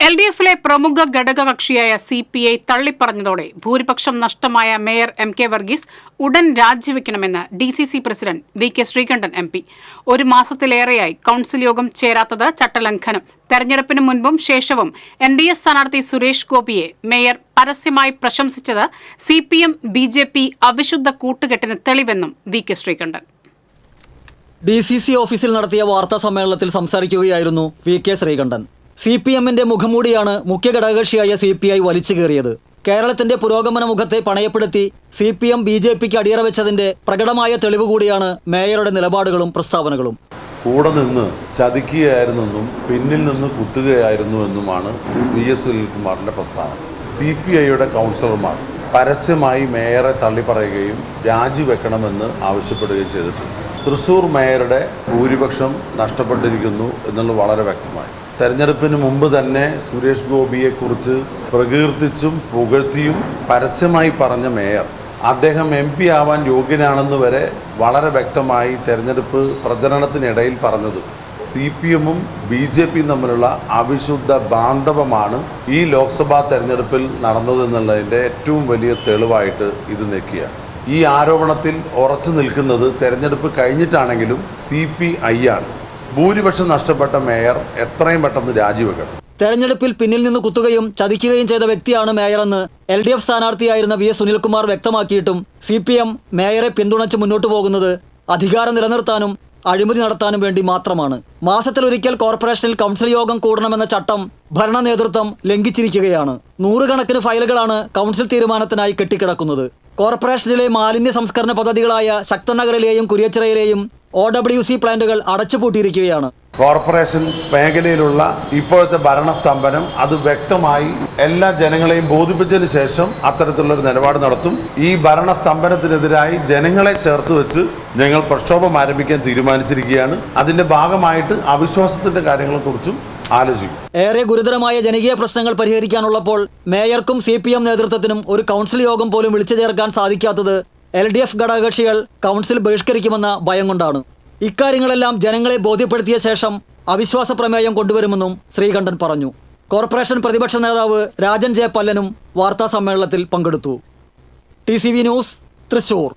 L D എഫിലെ പ്രമുഖ ഘടകകക്ഷിയായ സി പി ഐ തള്ളിപ്പറഞ്ഞതോടെ ഭൂരിപക്ഷം നഷ്ടമായ മേയർ എം കെ വർഗീസ് ഉടൻ രാജിവെക്കണമെന്ന് D C C president V K Sreekandan M P. ഒരു മാസത്തിലേറെയായി കൌൺസിൽ യോഗം ചേരാത്തത് ചട്ടലംഘനം. തെരഞ്ഞെടുപ്പിന് മുൻപും ശേഷവും എൻ ഡി എ സ്ഥാനാർത്ഥി സുരേഷ് ഗോപിയെ മേയർ പരസ്യമായി പ്രശംസിച്ചത് C P M B J P അവിശുദ്ധ കൂട്ടുകെട്ടിന് തെളിവെന്നും V K Sreekandan. D C C ഓഫീസിൽ നടത്തിയ വാർത്താ സമ്മേളനത്തിൽ സംസാരിക്കുകയായിരുന്നു V K Sreekandan. C P എമ്മിന്റെ മുഖംമൂടിയാണ് മുഖ്യ ഘടകകക്ഷിയായ സി പി ഐ വലിച്ചു കയറിയത് കേരളത്തിന്റെ പുരോഗമന മുഖത്തെ പണയപ്പെടുത്തി C P M B J പിക്ക് അടിയറ വെച്ചതിന്റെ പ്രകടമായ തെളിവ് കൂടിയാണ് മേയറുടെ നിലപാടുകളും പ്രസ്താവനകളും. കൂടെ നിന്ന് ചതിക്കുകയായിരുന്നെന്നും പിന്നിൽ നിന്ന് കുത്തുകയായിരുന്നു എന്നുമാണ് വി എസ് സുനിൽകുമാറിന്റെ പ്രസ്താവന. സി പി ഐയുടെ കൗൺസിലർമാർ പരസ്യമായി മേയറെ തള്ളിപ്പറയുകയും രാജിവെക്കണമെന്ന് ആവശ്യപ്പെടുകയും ചെയ്തിട്ടുണ്ട്. തൃശൂർ മേയറുടെ ഭൂരിപക്ഷം നഷ്ടപ്പെട്ടിരിക്കുന്നു എന്നുള്ളത് വളരെ വ്യക്തമായി. തെരഞ്ഞെടുപ്പിന് മുമ്പ് തന്നെ സുരേഷ് ഗോപിയെക്കുറിച്ച് പ്രകീർത്തിച്ചും പുകഴ്ത്തിയും പരസ്യമായി പറഞ്ഞ മേയർ അദ്ദേഹം എം പി ആവാൻ യോഗ്യനാണെന്ന് വരെ വളരെ വ്യക്തമായി തെരഞ്ഞെടുപ്പ് പ്രചരണത്തിനിടയിൽ പറഞ്ഞത്. സി പി എമ്മും ബി ജെ പിയും തമ്മിലുള്ള അവിശുദ്ധ ബാന്ധവമാണ് ഈ ലോക്സഭാ തെരഞ്ഞെടുപ്പിൽ നടന്നതെന്നുള്ളതിന്റെ ഏറ്റവും വലിയ തെളിവായിട്ട് ഇത് നിൽക്കുകയാണ് ഈ ആരോപണത്തിൽ ഉറച്ചു നിൽക്കുന്നത് തെരഞ്ഞെടുപ്പ് കഴിഞ്ഞിട്ടാണെങ്കിലും സി പി ഐ ആണ്. ഭൂരിപക്ഷം നഷ്ടപ്പെട്ട മേയർ എത്രയും പെട്ടെന്ന് രാജിവെക്കണം. തെരഞ്ഞെടുപ്പിൽ പിന്നിൽ നിന്ന് കുത്തുകയും ചതിക്കുകയും ചെയ്ത വ്യക്തിയാണ് മേയറെന്ന് എൽ ഡി എഫ് സ്ഥാനാർത്ഥിയായിരുന്ന വി എസ് സുനിൽകുമാർ വ്യക്തമാക്കിയിട്ടും സി പി എം മേയറെ പിന്തുണച്ച് മുന്നോട്ടു പോകുന്നത് അധികാരം നിലനിർത്താനും അഴിമതി നടത്താനും വേണ്ടി മാത്രമാണ്. മാസത്തിലൊരിക്കൽ കോർപ്പറേഷനിൽ കൗൺസിൽ യോഗം കൂടണമെന്ന ചട്ടം ഭരണ നേതൃത്വം ലംഘിച്ചിരിക്കുകയാണ്. നൂറുകണക്കിന് ഫയലുകളാണ് കൗൺസിൽ തീരുമാനത്തിനായി കെട്ടിക്കിടക്കുന്നത്. കോർപ്പറേഷനിലെ മാലിന്യ സംസ്കരണ പദ്ധതികളായ ശക്തനഗറിലെയും കുരിയച്ചിറയിലെയും ഒ ഡബ്ല്യു സി പ്ലാന്റുകൾ അടച്ചുപൂട്ടിയിരിക്കുകയാണ്. കോർപ്പറേഷൻ മേഖലയിലുള്ള ഇപ്പോഴത്തെ ഭരണസ്തംഭനം അത് വ്യക്തമായി എല്ലാ ജനങ്ങളെയും ബോധിപ്പിച്ചതിന് ശേഷം അത്തരത്തിലുള്ള നിലപാട് നടത്തും. ഈ ഭരണസ്തംഭനത്തിനെതിരായി ജനങ്ങളെ ചേർത്ത് വെച്ച് ഞങ്ങൾ പ്രക്ഷോഭം ആരംഭിക്കാൻ തീരുമാനിച്ചിരിക്കുകയാണ്. അതിന്റെ ഭാഗമായിട്ട് അവിശ്വാസത്തിന്റെ കാര്യങ്ങളെക്കുറിച്ചും ആലോചിക്കും. ഏറെ ഗുരുതരമായ ജനകീയ പ്രശ്നങ്ങൾ പരിഹരിക്കാനുള്ളപ്പോൾ മേയർക്കും സി പി എം നേതൃത്വത്തിനും ഒരു കൗൺസിൽ യോഗം പോലും വിളിച്ചു ചേർക്കാൻ സാധിക്കാത്തത് എൽ ഡി എഫ് ഘടകകക്ഷികൾ കൗൺസിൽ ബഹിഷ്കരിക്കുമെന്ന ഭയം കൊണ്ടാണ്. ഇക്കാര്യങ്ങളെല്ലാം ജനങ്ങളെ ബോധ്യപ്പെടുത്തിയ ശേഷം അവിശ്വാസ പ്രമേയം കൊണ്ടുവരുമെന്നും ശ്രീകണ്ഠൻ പറഞ്ഞു. കോർപ്പറേഷൻ പ്രതിപക്ഷ നേതാവ് രാജൻ ജെ പല്ലനും വാർത്താ സമ്മേളനത്തിൽ പങ്കെടുത്തു. T news Thrissur.